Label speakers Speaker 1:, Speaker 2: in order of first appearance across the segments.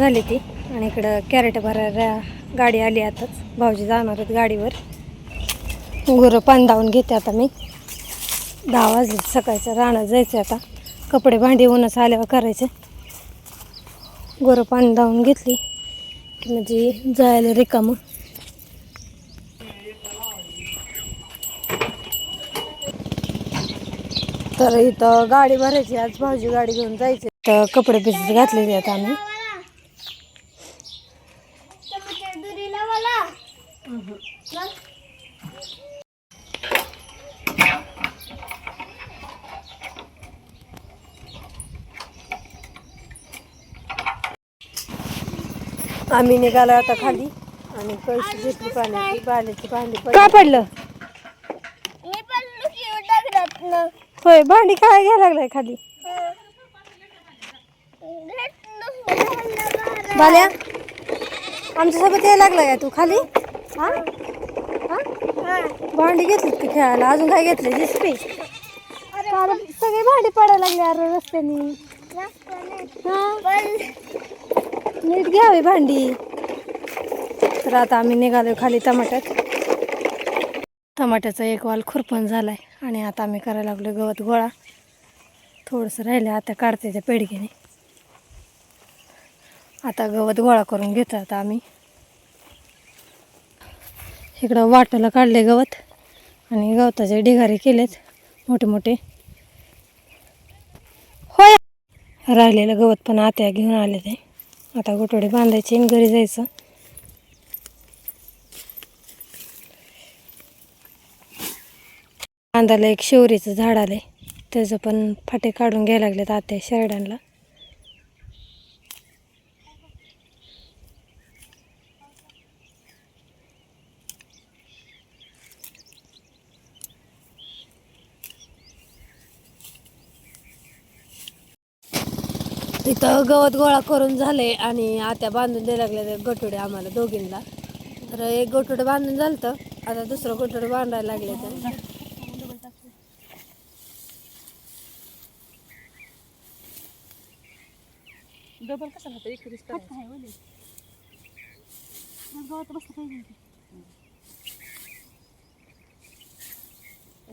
Speaker 1: झाली ती. आणि इकडं कॅरेट भरायला गाडी आली आताच. भाऊजी जाणार आहेत गाडीवर. गुरं पान धावून घेते आता मी. दहा वाजले सकाळचं राहणं जायचं आता. कपडे भांडी ऊनच आल्यावर करायचे. गुरं पान धावून घेतली. की म्हणजे जायला रिकामं. तर इथं गाडी भरायची. आज भाऊजी गाडी घेऊन जायचे. तर कपडे भिजत घातलेले आता आम्ही. आम्ही निघालो आता खाली. आणि कळशी घेतली पाण्याची भांडी काय पडलं? होय भांडी काय घ्यायला लागलाय खाली? बाल्या आमच्यासोबत यायला लागलाय का तू खाली? हा? हा? भांडी घेतली की खेळायला? अजून काय घेतलं जिसपी? सगळी भांडी पडायला लागली अरे रस्त्याने. हा? नीट घ्यावी भांडी. तर आता आम्ही निघालो खाली टमाट्यात. टमाट्याचा एक वाल खुरपण झालाय आणि आता आम्ही करायला लागलो गवत गोळा. थोडंसं राहिलं आता काढते त्या पेडगीने. आता गवत गोळा करून घेतो आता आम्ही. इकडं वाटाला काढले गवत आणि गवताचे ढिगारे केलेत मोठे मोठे. होय. राहिलेलं गवत पण आत्या घेऊन आले ते. आता गोटोडे बांधायचे आणि घरी जायचं. बांधायला एक शेवरीचं झाड आले त्याचं पण फाटे काढून घ्यायला लागलेत आत्या शेरड्यांना इथं गवत गोळा करून झाले आणि आत्या बांधून द्यायला लागले ते गटुडे आम्हाला दोघींना. तर एक गटुडं बांधून झालं तर आता दुसरं गटुडं बांधायला लागले तर.
Speaker 2: डबल कसा होता एक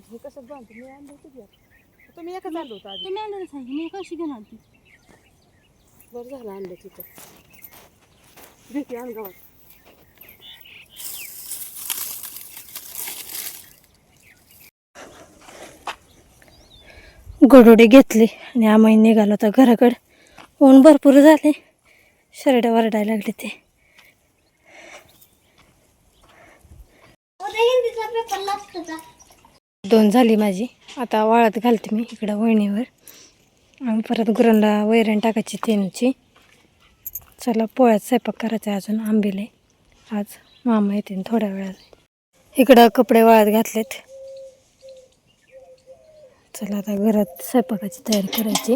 Speaker 2: हे कसं बांधतो मी आणलं होतं. तुम्ही एकच आणलं होतं
Speaker 3: तुम्ही आणलं सांगितलं मी कशी घेऊन आलती
Speaker 2: बरं झालं आणलं तिथं. भेटी आण गावात.
Speaker 1: गोडोडे घेतले आणि आम्ही निघालो तर घराकडे. ऊन भरपूर झाले. शरडा वरडायला लागले ते. दोन झाली माझी. आता वाळत घालते मी इकडं वहिनीवर. आणि परत गुरांना वैरण टाकायची त्यांची चला पोळ्यात स्वयंपाक करायचा अजून आंबेले आज मामा येतील थोड्या वेळात इकडं कपडे वाळत घातलेत. चला आता घरात स्वयंपाकाची तयारी करायची.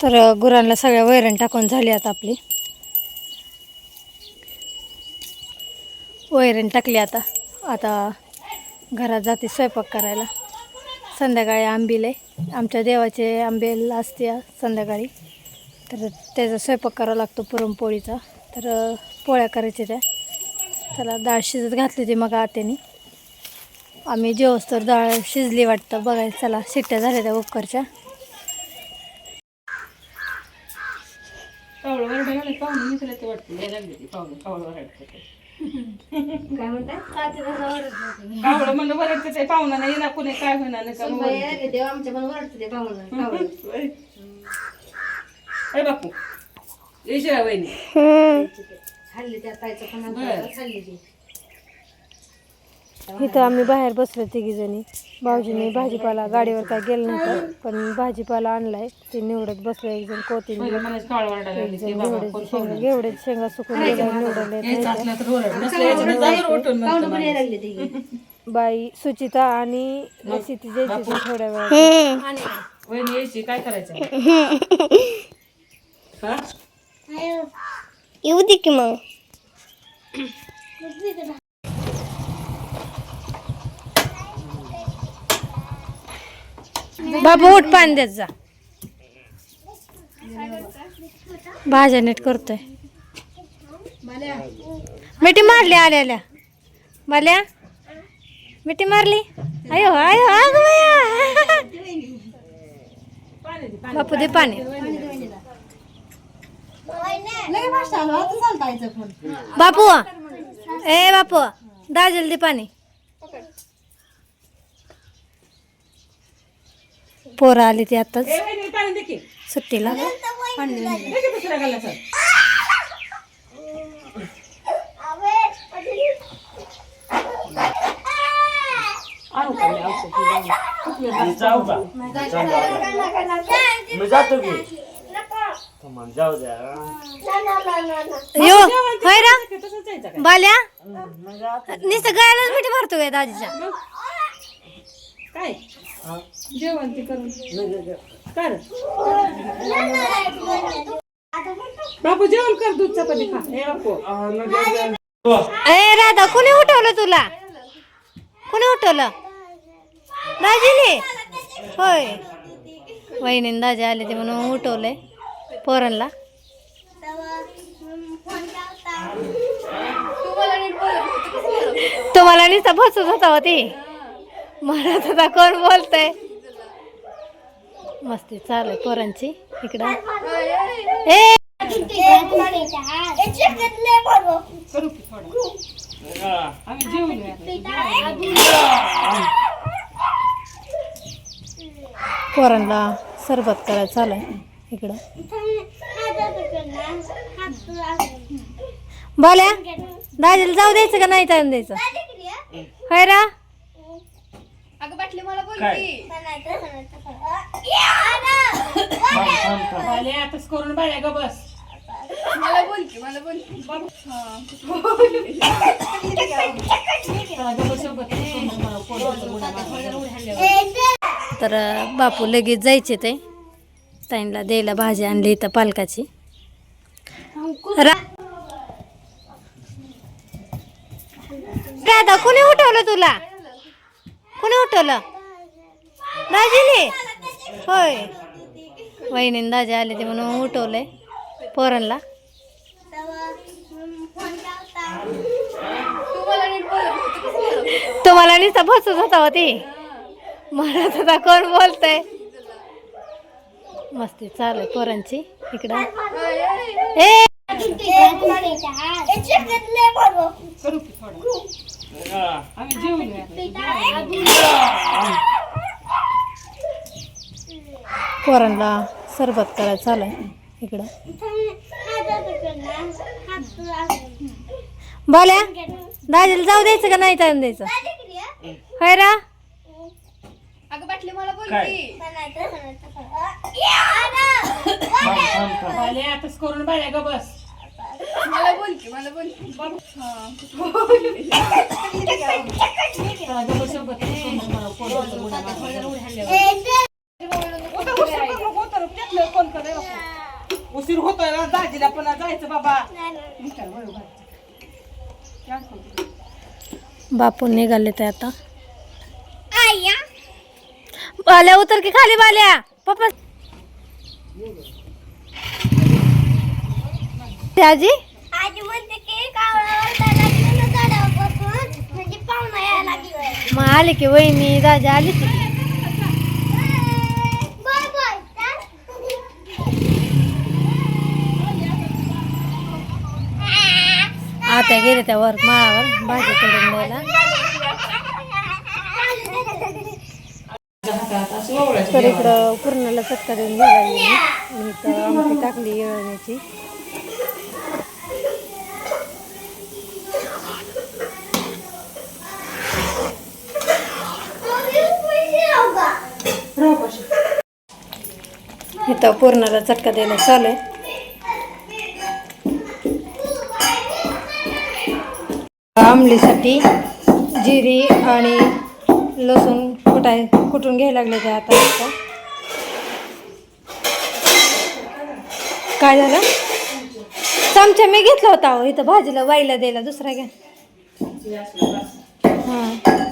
Speaker 1: तर गुरांना सगळ्या वैरण टाकून झाली आता आपली. वैरण टाकली आता. आता घरात जाते स्वयंपाक करायला. संध्याकाळी आंबील आहे आमच्या देवाचे आंबेल असते संध्याकाळी. तर त्याचा स्वयंपाक करावा लागतो पुरणपोळीचा. तर पोळ्या करायच्या त्या. त्याला डाळ शिजत घातली होती मग आत्याने. आम्ही जेवस तर डाळ शिजली वाटतं. बघायला चला शिट्ट्या झाल्या त्या कुकरच्या
Speaker 2: पावलं वरडा लागले पाहुणे निघाले ते वाटतं यायला लागले ते पाहुणे पावलं वरडते ते
Speaker 1: काय म्हणतात
Speaker 2: पावलं म्हणलं वरडते ते पाहुणा नाही येणार कोणी काय होणार नाही वरडते.
Speaker 1: आमच्या पण ओरडते ते
Speaker 2: ए बापू येशील वहिनी
Speaker 1: खाल्ली त्या ताईचं पण
Speaker 2: बरं.
Speaker 1: इथं आम्ही बाहेर बसलो तिघी जणी भाऊजीने भाजीपाला गाडीवर काय गेलं नव्हतं पण भाजीपाला आणलाय. ते निवडत बसलो एक जण कोथिंबीर
Speaker 2: पहिलं मलाच कावळं वरडायला लागले
Speaker 1: एक
Speaker 2: ते
Speaker 1: जण
Speaker 2: बाबा
Speaker 1: घेवड्याची
Speaker 2: कोण
Speaker 1: शेंगा सुकून निवडले. बाई सुचिता आणि रेसिपी द्यायची थोड्या
Speaker 2: यायची काय करायचं? हा?
Speaker 3: येऊ दे की मग.
Speaker 1: बाबा उठ पाणी देत जा. भाज्या नीट करतोय. मिठी मारली आल्या आल्या बाल्या मिठी मारली. अयो अयो अग. बापू दे पाणी. बापू ए बापू दाजल दे पाणी. पोरं आली ती आताच. सुट्टीला?
Speaker 4: जाऊ द्या.
Speaker 1: यो होय रा? बाल्या? नुसतं गायलाच मिठी मारतो काय दाजीच्या?
Speaker 2: काय? जेवण ते करून. बापू जेवण कर दूध चपाती खा. बापू.
Speaker 1: ए राधा कोणी उठवलं तुला? कोणी उठवलं? दाजीने होय. वहिनी दाजी आले ते म्हणून उठवलंय पोरांना तुम्हाला नुसता बसत होता होती म्हणत होता कोण बोलतय? मस्ती चालू आहे पोरांची इकडं.
Speaker 2: हे
Speaker 1: पोरांना सरबत करायचं चालू आहे इकडं. बोल्या दाजीला जाऊ द्यायचं का नाही जाऊन द्यायचं? होय रा?
Speaker 2: आले आताच करून बाळ्या ग बस. मला ग बस सोबत. मला पोटाचं गुन्हा मारला.
Speaker 1: तर बापू लगेच जायचे ते. ताईंला द्यायला भाजी आणली इथं पालकाची. रा राधा कोणी उठवलं तुला? कोणी उठवलं दाजीने होय वहिनी दाजी आले ते म्हणून उठवलंय पोरांना तुम्हाला नुसता बसत होता होती म्हणत होता कोण बोलतय मस्ती चालू आहे पोरांची इकडं ए पोरांना सरबत करायचं चालू आहे इकडं. बोल्या दाजीला जाऊ द्यायचं का नाही जाऊन द्यायचं? होय रा?
Speaker 2: आले आताच करून बाळ्या ग बस. मला ग बस सोबत. मला पोटाचं गुन्हा उशीर होतोय ना दाजीला पण जायचं बाबा.
Speaker 1: बापू निघाले ते आता. बाल्या उतर की खाली बाल्या पप्पा ते मग आली की वहिनी दाजा आली की? आता गेले त्या वर माळावर भाजी करून द्यायला तर इकडं पूर्णाला चटका देऊन घ्यायला आमटी टाकली येळण्याची. आता पूर्णाला चटका द्यायला चालू आहे. आमलीसाठी जिरी आणि लसूण कुटाय कुटून घ्यायला लागले ते आता? इथं. काय झालं? चमचा मी घेतला होता अहो इथं भाजीला वाईला द्यायला दुसरा घ्या. हां.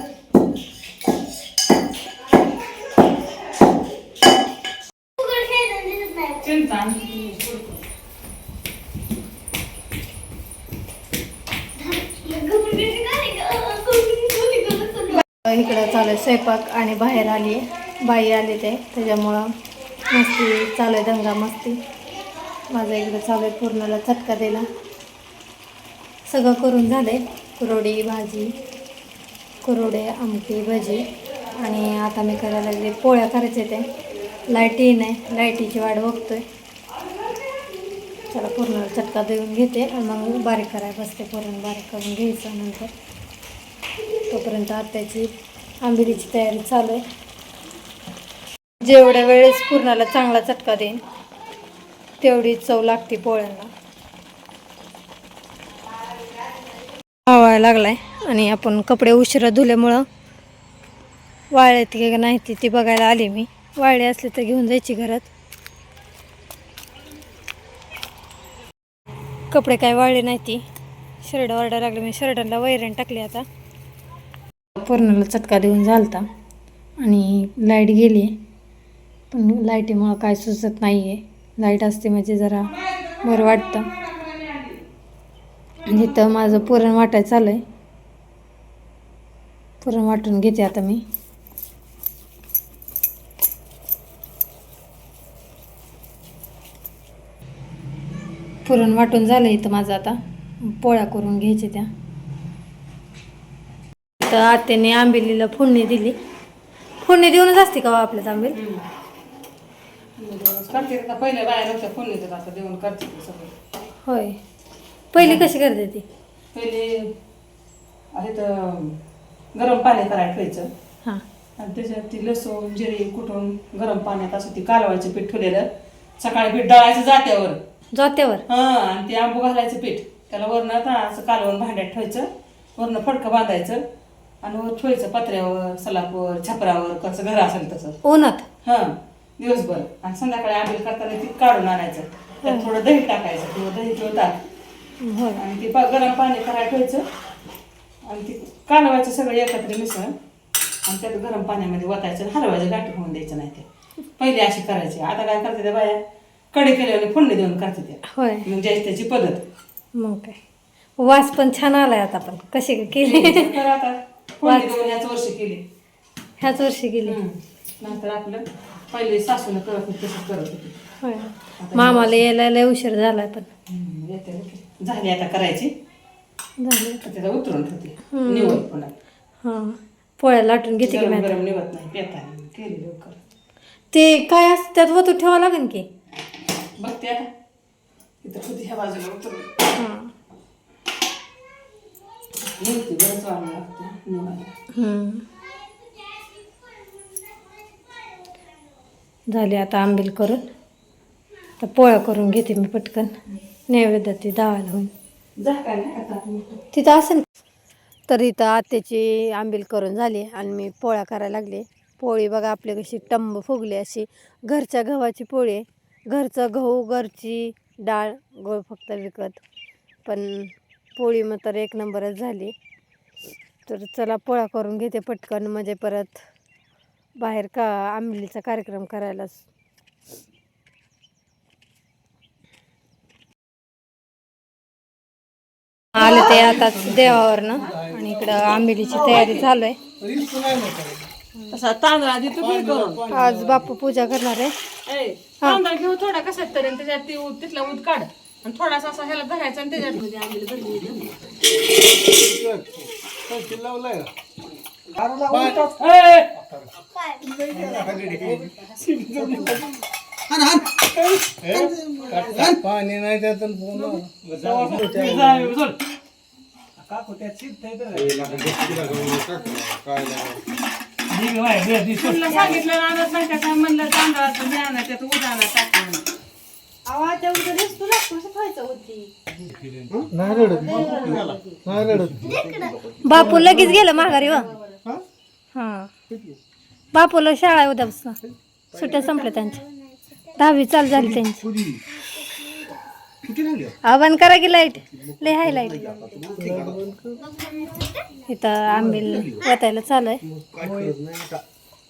Speaker 1: इकडं चालू आहे स्वयंपाक आणि बाहेर आली आहे. बाई आली ते त्याच्यामुळं मस्ती चालू आहे दंगा मस्ती. माझं इकडं चालू आहे पूर्णाला चटका दिला सगळं करून झाले कुरोडी भाजी कुरोडे आमटी भजी. आणि आता मी करायला लागले पोळ्या करायचे ते लाईटही नाही लाईटीची वाट बघतोय. चला पूर्ण चटका देऊन घेते आणि मग बारीक करायला बसते पूर्ण बारीक करून घ्यायचं नंतर. तोपर्यंत आत्याची आंबिलीची तयारी चालू आहे. जेवढ्या वेळेस पुरणाला चांगला चटका देईन तेवढी चव लागते पोळ्यांना. वाळायला लागलाय आणि आपण कपडे उशिरा धुल्यामुळं वाळले की नाही ती ती बघायला आली मी. वाळले असले तर घेऊन जायची घरात. कपडे काय वाळले नाही ती. शर्ट वाढायला लागले मी. शर्टांना वैरण टाकली आता. पूर्णाला चटका देऊन झालता. आणि लाइट गेली. पण लाईटीमुळं काय सुचत नाही आहे लाइट असते म्हणजे जरा बरं वाटतं. आणि इथं माझं पुरण वाटायचं चालू आहे पुरण वाटून घेते आता मी. पुरण वाटून झालं इथं माझं आता. पोळ्या करून घ्यायचे त्या. तर आत्याने आंबिलीला फोडणी दिली. फोडणी देऊनच असते का हो आपल्यात आंबील?
Speaker 2: पहिले येतात आता देऊन करते ते सगळं.
Speaker 1: होय. पहिली कशी करते ती?
Speaker 2: पहिले आहे तर गरम पाणी करायला ठेवायचं.
Speaker 1: हां.
Speaker 2: आणि त्याच्यात ती लसूण जिरे कुटून गरम पाण्यात असं ती कालवायचं पीठ ठेवलेलं. सकाळी पीठ दळायचं जात्यावर.
Speaker 1: जात्यावर?
Speaker 2: हा आणि ते आंबू घालायचं पीठ. त्याला वरनं आता असं कालवून भांड्यात ठेवायचं. वरनं फडकं बांधायचं. आणि ठेवायचं पत्र्यावर सलापवर छपरावर कसं घर असेल तसं.
Speaker 1: उन्हात?
Speaker 2: हा दिवसभर. आणि संध्याकाळी आंबील करताना ती काढून आणायचं. त्यात थोडं दही टाकायचं किंवा दही किंवा ताक.
Speaker 1: होय.
Speaker 2: आणि ते पा- गरम पाणी करायला ठेवायचं. आणि ते कालवायचं सगळं एकत्र मिसळ. आणि त्यात गरम पाण्यामध्ये वतायचं आणि हलवायचं गाठी होऊन द्यायचं नाही ते. पहिले अशी करायची. आता काय करते त्या बाया? कडी केल्याने फोडणी देऊन करते त्या
Speaker 1: होय.
Speaker 2: म्हणजे त्याची पद्धत.
Speaker 1: मग काय? वास पण छान आलाय आता पण. कशी केली?
Speaker 2: तर आता. वर्षी केली.
Speaker 1: ह्याच वर्षी गेली
Speaker 2: हम्म. नंतर आपलं पहिले सासून करत होती तसंच करत होती.
Speaker 1: होय. मामाला यायला लय उशीर झालाय पण.
Speaker 2: हम्म, येते येते. झाली आता करायची.
Speaker 1: झाले.
Speaker 2: तर त्याला उतरून ठेवते. निवड पुन्हा.
Speaker 1: हां. पोळ्या लाटून घेते की
Speaker 2: गरम
Speaker 1: नाही
Speaker 2: गरम निवत नाही पेताने केली लवकर.
Speaker 1: ते काय असतं त्यात वतू ठेवावं लागेल की?
Speaker 2: बघते आता. इथं होती ह्या बाजूला उतरून.
Speaker 1: हां.
Speaker 2: बरंच वाढ लागते.
Speaker 1: झाले आता आंबील करून. आता पोळ्या करून घेते मी पटकन. नैवेद्य ती दावायला होईल.
Speaker 2: जा
Speaker 1: तिथं असेल तर इथं आत्याची आंबील करून झाली आणि मी पोळ्या करायला लागले. पोळी बघा आपली कशी टंब फुगली अशी. घरच्या गव्हाची पोळी आहे. घरचं गहू घरची डाळ गोळ फक्त विकत. पण पोळी मग तर एक नंबरच झाली. तर चला पोळ्या करून घेते पटकन म्हणजे परत बाहेर का आंबिलीचा कार्यक्रम करायलाच आले ते आता देवावरनं आणि इकडं आंबिलीची तयारी चालू आहे
Speaker 5: तांदळा देतो
Speaker 1: आज बापू पूजा करणार आहे.
Speaker 5: तांदळ घेऊ थोडा कसा तरी त्याच्यात ती तिथला ऊद काढ. आणि थोडासा असा ह्याला धरायचा आणि त्याच्यात आंबील
Speaker 4: पाणी नाही त्यात
Speaker 5: सांगितलं ना आणत नाही का काय म्हणलं तांदळाचं ज्ञान
Speaker 4: नाही रडत. नाही रडत.
Speaker 1: बापू लगेच गेलं माघारी व हा? बापूला शाळा आहे उद्यापासून सुट्ट्या संपल्या त्यांच्या. दहावी चालू झाली त्यांची. हा बंद करा की लाइट लय हाय लाइट इथं आंबील वतायला चालू आहे.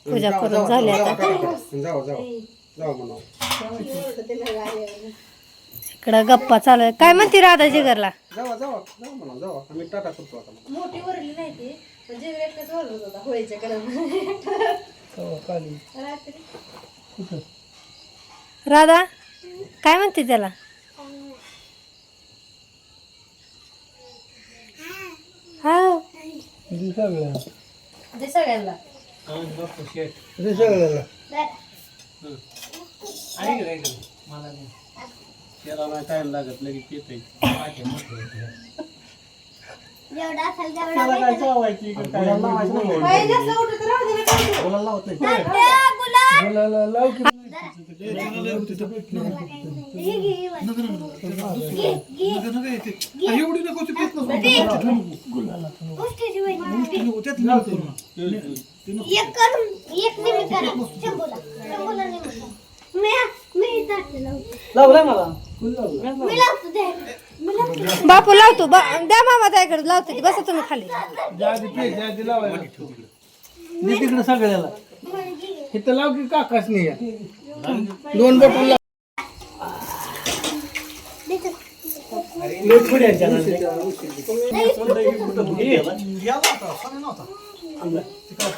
Speaker 1: पूजा करून झाली आता. इकडं गप्पा चालू आहे. काय म्हणते राधा जिगरला
Speaker 4: जावा जावा जावा म्हणा जावा. आम्ही टाटा करतो आता.
Speaker 1: राधा काय म्हणते त्याला? हा.
Speaker 4: ते सगळ्याला. त्याला नाही टाइम लागत लगेच येते
Speaker 3: जेवढा असेल तेवढा
Speaker 4: काय चावायची काय? लावायची नाही. बोलायला लावत नाही.
Speaker 3: तात्या, गुलाब!
Speaker 4: बोलायला लाव की
Speaker 3: गोष्टीची माहिती. एक करून एक निमिष करा. शंभूला. शंभूला निमिष मी मी तात्या लावतो
Speaker 5: लावलाय मला.
Speaker 3: मी लावतो ते मी लावतो.
Speaker 1: बापू लावतो. बा द्या मामा त्याकडे लावतो की बसा तुम्ही खाली.
Speaker 4: तिकडे. सगळ्याला. इथं लाव की काकाच नाही. दोन बटन लाव.
Speaker 5: बाद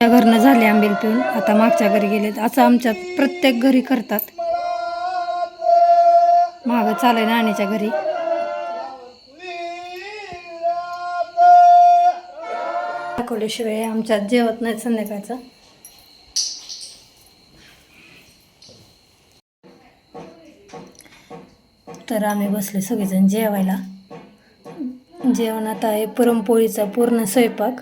Speaker 1: घरनं झाले आंबील पिऊन. आता मागच्या घरी गेलेत. असं आमच्या प्रत्येक घरी करतात. मागं चालय नाणीच्या घरी. दाखवल्याशिवाय आमच्यात जेवत नाही संध्याकाळचं. तर आम्ही बसले सगळेजण जेवायला. जेवण आता आहे पुरणपोळीचा पूर्ण स्वयंपाक.